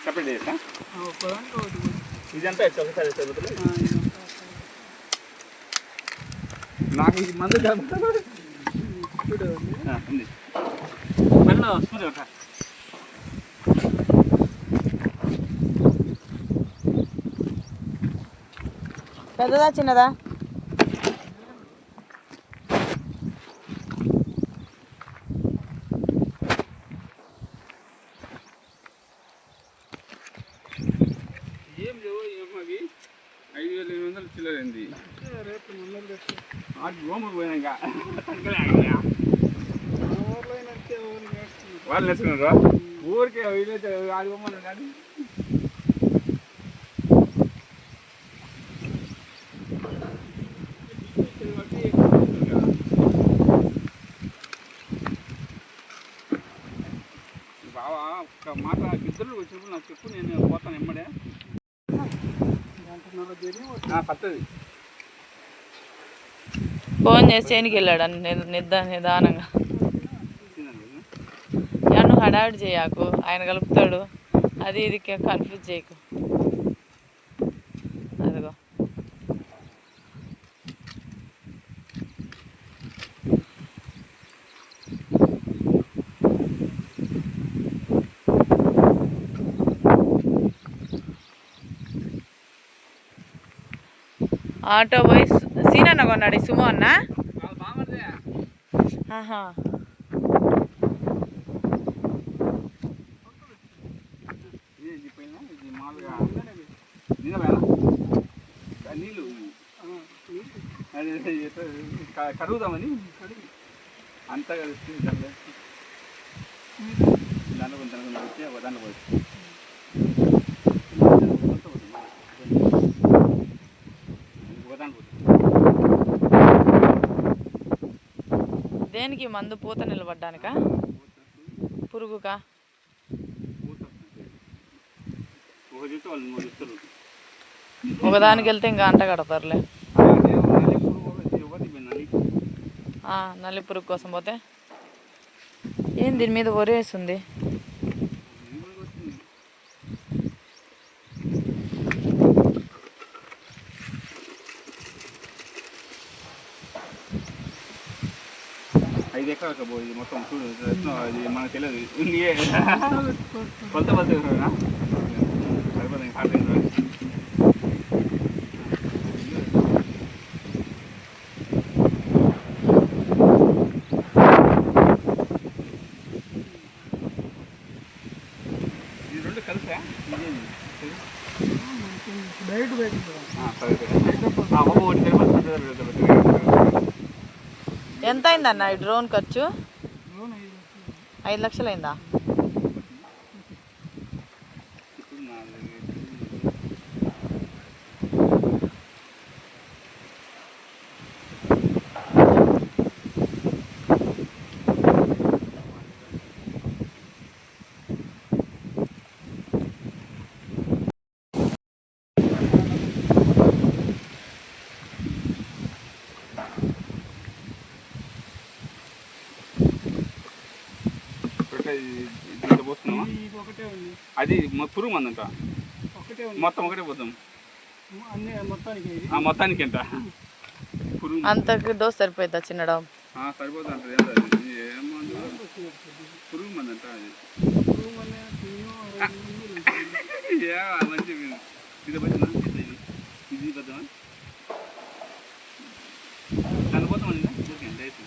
Separate చేస్తా ఇదంతా ఒకసారి నాకు ఇది మందు ఉంది మళ్ళీ వస్తుంది ఒక. పెద్దదా చిన్నదా? వాళ్ళు నేర్చుకున్నారా? ఊరికే వీలైతే ఆడి కానీ. బావా ఒక్క మాట ఇద్దరు వచ్చినప్పుడు నాకు చెప్పు నేను పోతాను ఎమ్మడే. గంటన్నర జరిగి పత్తది ఫోన్ చేసి చేయనికి వెళ్ళాడు అన్న నిద నిదానంగా. హడావిడి చేయకు. ఆయన కలుపుతాడు. అది ఇది కన్ఫ్యూజ్ చేయకు. అదిగో. ఆటో పోయి సీనన్న కొన్నాడు సుమో అన్న? ఆహా ఇది పైన ఇది మామూలుగా నిజమేనా నీళ్ళు అది ఏదో క- కడుగుదామని కడుగు అంతా కలిసి దాంట్లో కొంచెం వచ్చి ఒక దాంట్లో పోయి దేనికి మందు పూత నిలబడ్డానికా? పురుగుకా? ఒకదానికి వెళ్తే ఇంకా అంట కడతారులే అదే నల్లి పురుగు ఒకటి ఒకటి పోయింది నల్లి ఆ, నల్లి పురుగు కోసం పోతే ఏం దీని మీద ఒరేస్తుంది ఐదు ఎకరాలకు పోయి మొత్తం చూడు అది మనకు తెలియదు. ఉంది కొలత కొలత సరిపోతుంది హార్ట్ ఇది రెండు కలిసా ఇదేంది? బయట బయట ఆ, సరే సరే. ఆ, ఒక ఒకటి సరిపోతుంది సరిపోతుంది, సరిపోతుంది. ఎంత అయిందన్న ఈ డ్రోన్ ఖర్చు? ఐదు లక్షలు అయిందా ఇప్పుడు నాలుగు ఇప్పుడు ఇది- దీంట్లో పోస్తున్నామా ఇది ఒకటే ఉంది. అది పురుగు మందంట ఒకటే ఉంది. మొత్తం ఒకటే పోతాం. అన్ని మొత్తానికి మొత్తానికి ఎంత పురుగు అంతకు డోస్ సరిపోతుందా చిన్నడా? ఆ, సరిపోతుంది మందు? పురుగు మంది. ఏ, ఆ మంచి ఇది పెద్దమా ఓకే డైరెక్ట్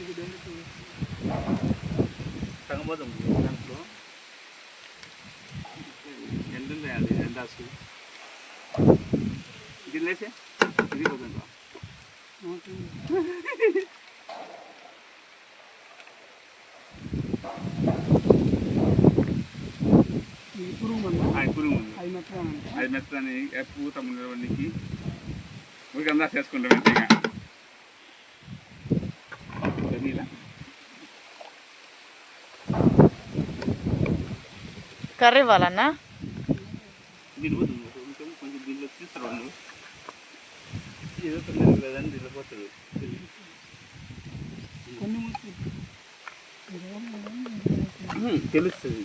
ఇది డైరెక్ట్ సగం పోతాం దాంట్లో ఎండ వేయాలి ఎండాసు ఇది లేసే ఇది పోతుంది ఓకే. ఇది పురుగు మంద ఆ, పురుగు మందు ఐదు మెట్రా అంటే అది మెత్తని పూత ఉండడానికి ఊరికి అందా చేసుకుంటాం అంతేగా నీళ్ళ కర్రీ ఇవ్వాలన్నా దీని పోతుంది కొంచెం కొంచెం దీనిలో తీస్తారు వాళ్ళు. ఏదో తొందరగా లేదని దీనిలో పోతుంది తెలుస్తుంది.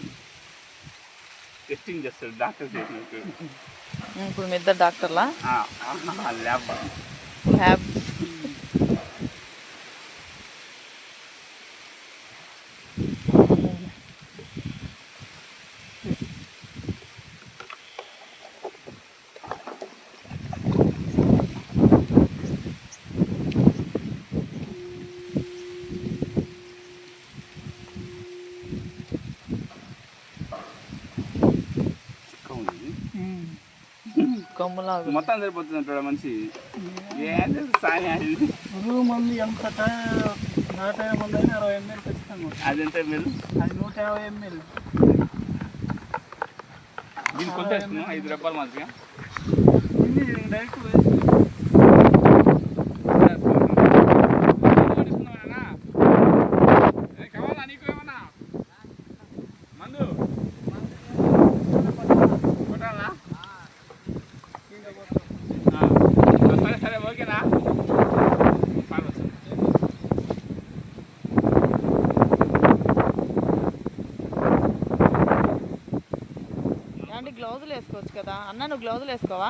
టెస్టింగ్ చేస్తాడు. డాక్టర్ చేసినట్టు. ఇప్పుడు మీ ఇద్దరు డాక్టర్లా? ల్యాబ్ ల్యాబ్ చిక్క ఉంది మొత్తం సరిపోతుంది మనిషి? అది? పురుగు మందు ఎంత టైం నూట యాభై మంది అయినా అరవై ఎంఎల్ ఖచ్చితంగా ఉంటుంది. అదెంత మీరు? అది నూట యాభై ఎంఎల్ దీన్ని కొంత ఐదు రూపాయలు మంచిగా డైరెక్ట్ వేసి కావాలా నీకు ఏమన్నా మందు కొట్టాలా సరే సరే ఓకేనా పాలు వస్తుంది. అంటే గ్లౌజులు వేసుకోవచ్చు కదా అన్న నువ్వు గ్లౌజులు వేసుకోవా?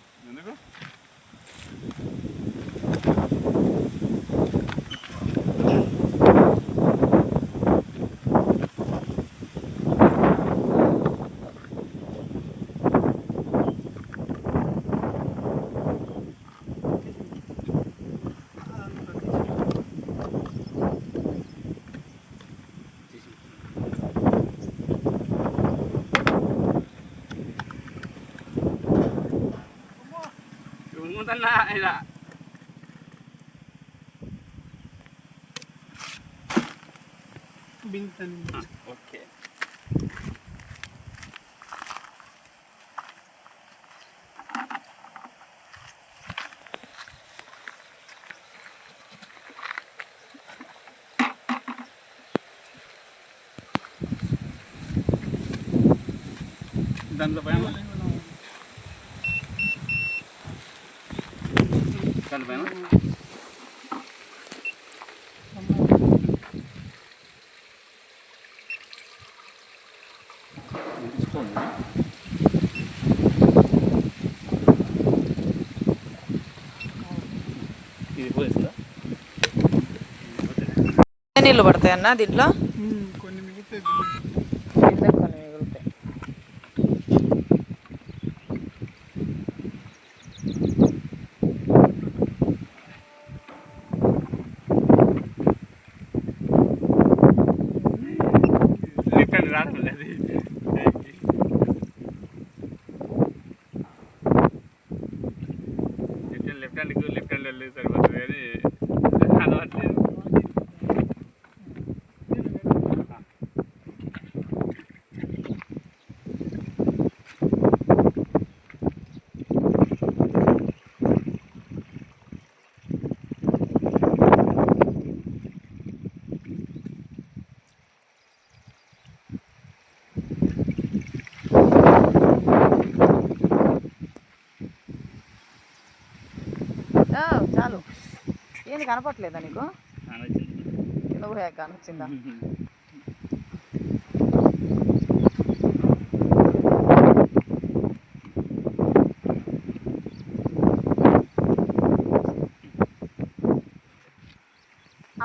ఓకే దాంట్లో పైన దాంట్లో పైన ఎన్ని పడతాయన్నా పడతాయి అన్న దీంట్లో కొన్ని కనపట్లేదా నీకు? కనిపించిందా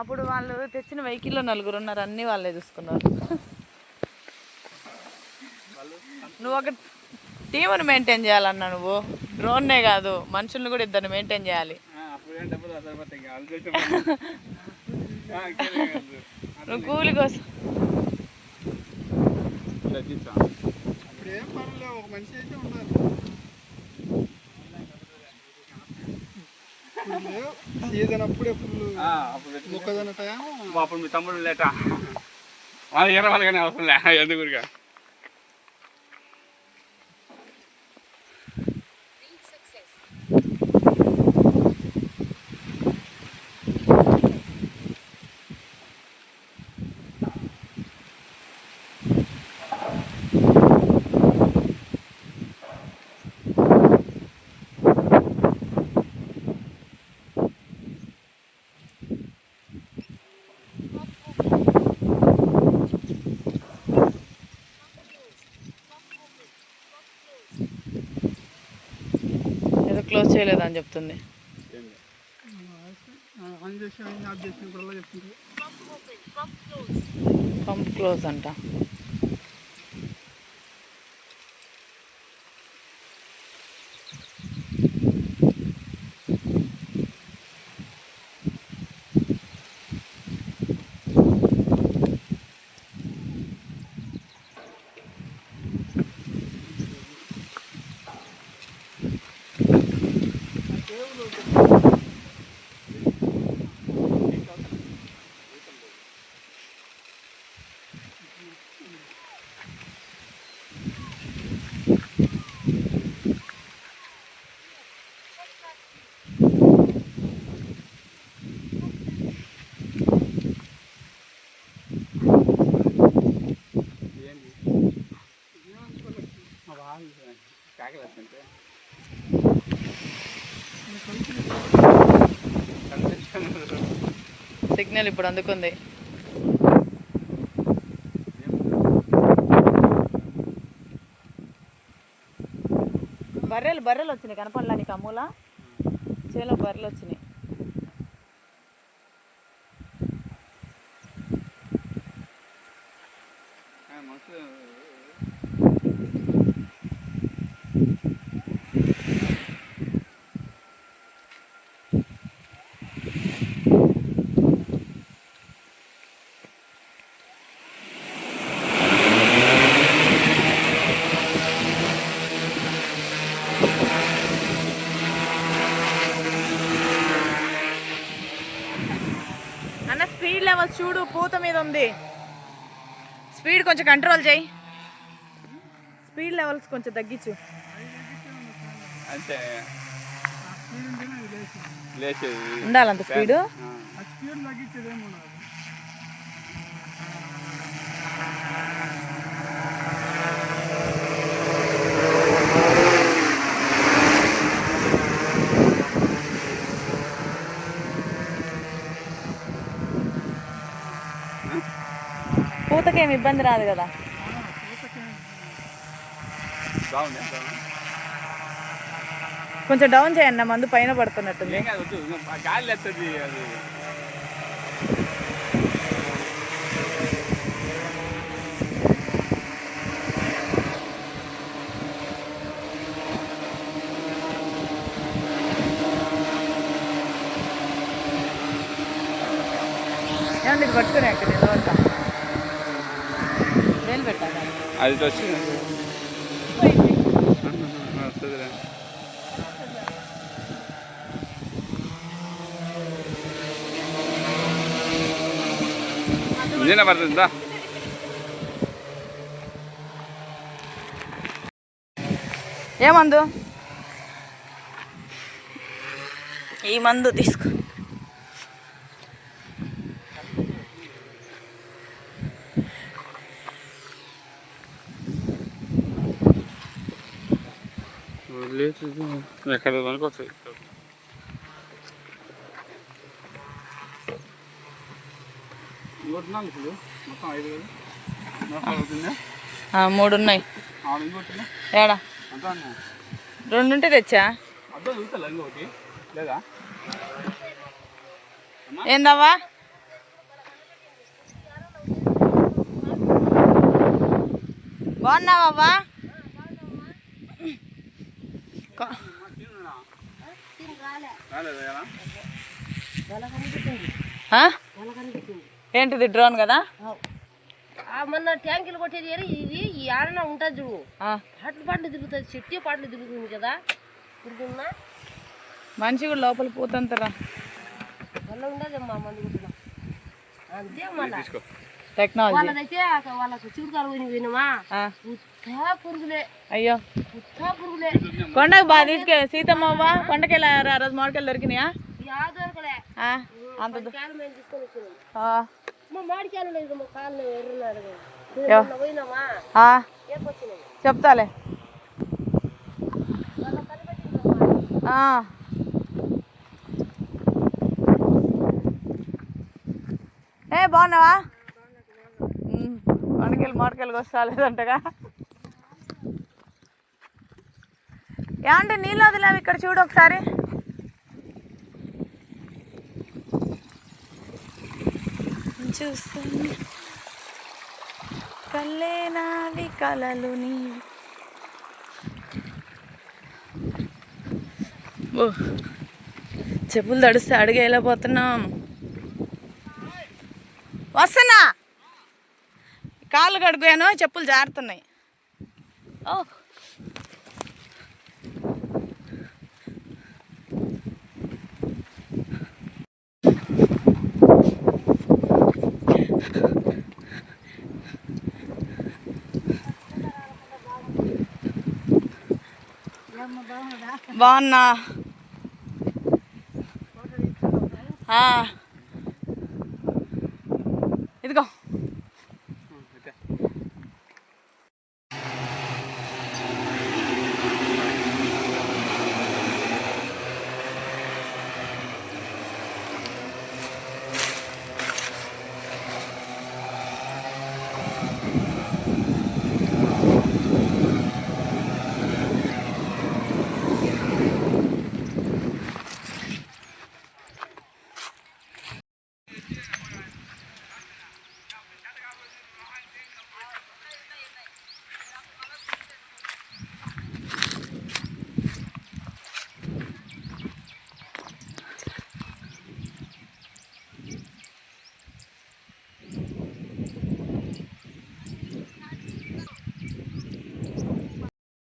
అప్పుడు వాళ్ళు తెచ్చిన వెహికల్లో నలుగురు ఉన్నారు అన్ని వాళ్ళే చూసుకున్నారు. నువ్వు ఒక టీముని మెయింటైన్ చేయాలన్నా నువ్వు. డ్రోన్నే కాదు మనుషుల్ని కూడా ఇద్దరిని మెయింటైన్ చేయాలి. నువ్వు కూలి కోసం. సీజన్ అప్పుడే ఫుల్ ఆ, అప్పుడు పెట్టుకో. మొక్కజొన్న టైం అప్పుడు మీ తమ్ముడు లేట వాళ్ళ ఇరవై వాళ్ళు కానీ అవసరం లే ఎందుకు క్లోజ్ చేయలేదని చెప్తుంది. పంప్ క్లోజ్ అంట ఏంది? మా వాళ్ళు కాకలేస్తుంటే సిగ్నల్ ఇప్పుడు అందుకుంది. బర్రెలు బర్రెలు వచ్చినాయి కనపడలా నీకు అమ్ముల చేలో బర్రెలు వచ్చినాయి. మనుషులు చూడు పూత మీద ఉంది. స్పీడ్ కొంచెం కంట్రోల్ చేయి. స్పీడ్ లెవెల్స్ కొంచెం తగ్గించు. అంతే లేచేది ఉండాలంత స్పీడు స్పీడ్ తగ్గించేది ఏమి ఉండదు పూతకేం ఇబ్బంది రాదు కదా. బాగుంది బాగుంది. కొంచెం డౌన్ చేయండి మందు పైన పడుతున్నట్టుంది. ఇది పట్టుకుని అక్కడ అది వచ్చింది? నిన్న పడుతుందా ఏ మందు ఈ మందు తీసుకో లేదు ఎక్కడ వస్తుంది కొట్టినా ఇప్పుడు? మొత్తం ఐదు వేలు. మూడు ఉన్నాయి ఏడా? రెండు ఉంటే తెచ్చా? ఏందవ్వా? బాగున్నావవ్వా? కా- రాలేదా? ఏంటిది డ్రోన్ కదా? ఆ మొన్న ట్యాంకులు కొట్టేది ఇది ఈ ఆడన ఉంటుంది చూడు. ఆ. పాటలు పాటలు తిరుగుతుంది చెట్టు పాటలు తిరుగుతుంది కదా. తిరుగుతున్నా మనిషి కూడా లోపల పోతుంటారా మళ్ళీ ఉండదమ్మా మంది కొట్టిన. అంతే మళ్ళా. టెక్నాలజీ వాళ్ళదైతే వాళ్ళకు చిరుకాలు పోయిన పోయినామా? ఆ. ఉత్తా పురుగులే. అయ్యో. ఉత్తా పురుగులే. కొండకు బాగా తీసుకె సీతమ్మవ్వ కొండకి వెళ్ళారు ఆ రోజు మామిడికాయలు దొరికినాయా? అంత చెప్తాలే. ఏ బాగున్నావా? కొండకెళ్ళి మామిడికాయలు వస్తాలేదంటగా ఏమంటే నీళ్ళు వదిలేవు ఇక్కడ చూడు ఒకసారి. చూస్తుంది. కళ్ళే నావి కలలు నీవి. ఓ చెప్పులు తడిస్తే అడిగి వెళ్ళిపోతున్నాం వస్తున్నా. కాళ్ళు కడుగుయాను చెప్పులు జారుతున్నాయి. ఓ బాగున్నా ఆ. ఇదిగో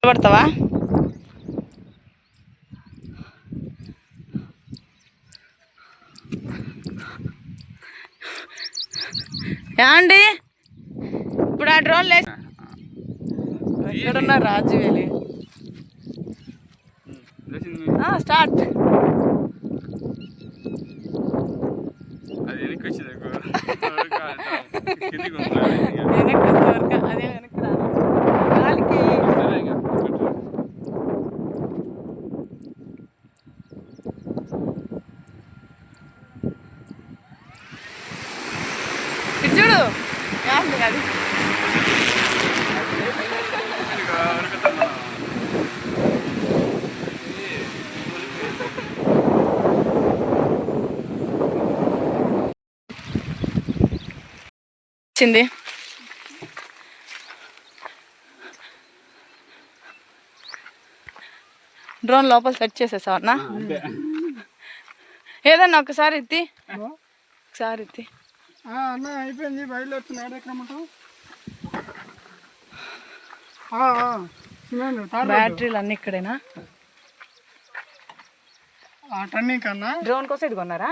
పడతావా ఏమండి? ఇప్పుడు ఆ డ్రోన్ లేచి ఎక్కడున్నా రాజు వెళ్ళి. స్టార్ట్. అది వెనక్కి వచ్చింది ఎక్కువ. వెనక్కి వస్తే వరకు అదే వెనక్కి రాదు గాలికి సరే ఇంకా పెట్టు. ఇటు చూడు ఏమండి అది ఇంకా ఉరుకుతున్నా. వచ్చింది. డ్రోన్ లోపల సెట్ చేసేసావు అన్న. ఏదన్నా ఒకసారి ఎత్తి. ఒకసారి ఎత్తి. ఆ, అన్న అయిపోయింది. బయలుదేరుతున్నాడు ఎక్కడ బ్యాటరీలు అన్ని ఇక్కడేనా? ఆ టర్నింగ్ కన్నా. డ్రోన్ కోసం ఇది కొన్నారా?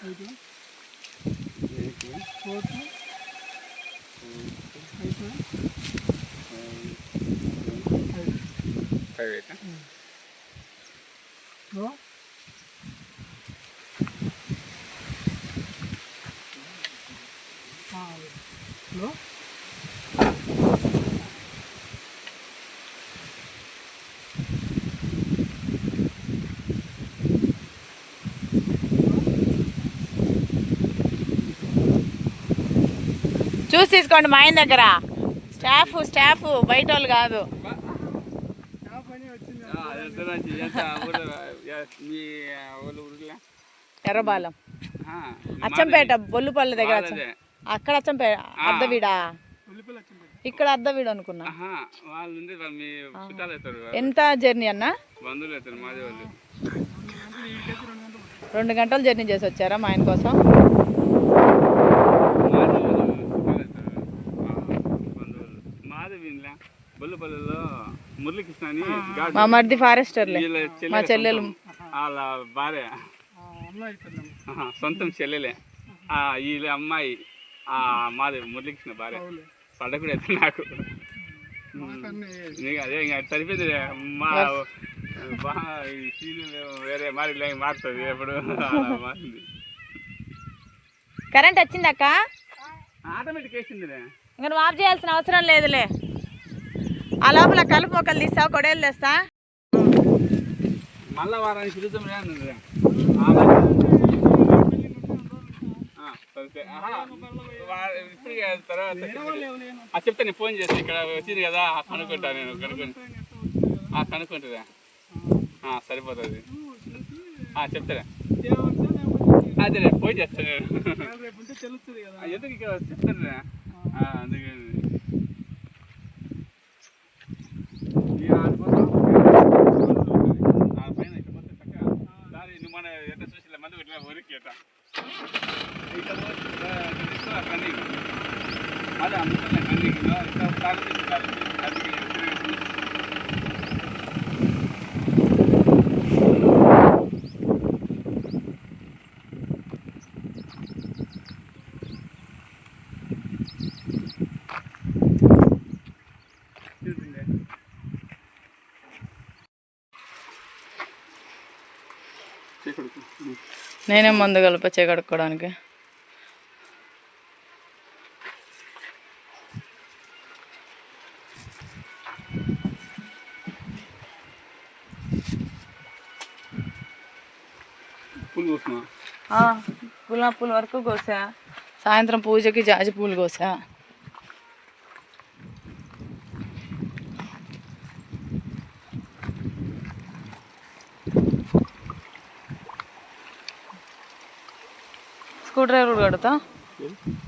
దగ్గర జిల్లా వాళ్ళకంటే ముందు నువ్వు చెప్తున్నావే ఫైవ్ ఎయిట్ ఓ. ఆ, హలో చూసి తీసుకోండి మా ఆయన దగ్గర. స్టాఫ్ స్టాఫ్ బయట వాళ్ళు కాదు? ఎర్రబాలెం. ఆ, అచ్చంపేట బొల్లుపల్లి దగ్గర. అక్కడ అచ్చంపేట వచ్చింది ఇక్కడ అద్దవీడు అనుకున్నా. ఆహా, వాళ్ళు ఉంది, వాళ్ళు మీ చుట్టాలు అవుతారు ఎంత జర్నీ అన్న? రెండు గంటలు జర్నీ చేసి వచ్చారా మా ఆయన కోసం మాదే వాళ్ళు చుట్టాలు అవుతారు ఆ, బంధువులు మాదే వీళ్ళ మురళీకృష్ణ అని. మా మరిది ఫారెస్టర్లే. మా చెల్లెలు. వాళ్ళ భార్య. సొంతం చెల్లెలే. ఆ, వీళ్ళ అమ్మాయి మాది మురళీకృష్ణ భార్య. పడ్డ కూడా అయితే నాకు. అదే ఇంకా సరిపోయింది మా వేరే మారి మారుతుంది ఎప్పుడు. మారింది. కరెంట్ వచ్చిందక్క ఆటోమేటిక్ వేసిందిలే. ఇంకా నువ్వు ఆఫ్ చేయాల్సిన అవసరం లేదులే. ఆ లోపల కలుపు మొక్కలు తీస్తా కొడేలు తెస్తా. మళ్ళా వారానికి ఇప్పుడు తర్వాత ఆ, చెప్తా నేను ఫోన్ చేసి ఇక్కడ వచ్చింది కదా కనుక్కుంటా నేను కనుక్కొని. ఆ, కనుక్కుంటుందా ఆ, సరిపోతుంది. ఆ, చెప్తారా అదే ఫోన్ చేస్తాను ఎందుకు ఇక్కడ చెప్తాను అందుకే ఈ ఆడిపోతాం. ఆ పైన ఇక్కడ పోతే చక్కగా దారి నువ్వు మన ఎట్ట చూసి మంది ఇట్లా ఊరికి ఎట్ట ఇక్కడ పోతే, ఆ, ఇక్కడ తీసుకో, అక్కడ అన్నీ. అదే అమ్ముతున్నా నేనే మందు కలిప కడుక్కోవడానికి పూలు కోసుకున్నా గులాబీ పూల వరకు కోసా. సాయంత్రం పూజకి జాజి పూలు కోసా. ഓട്ടോ ഡ്രൈവറോട്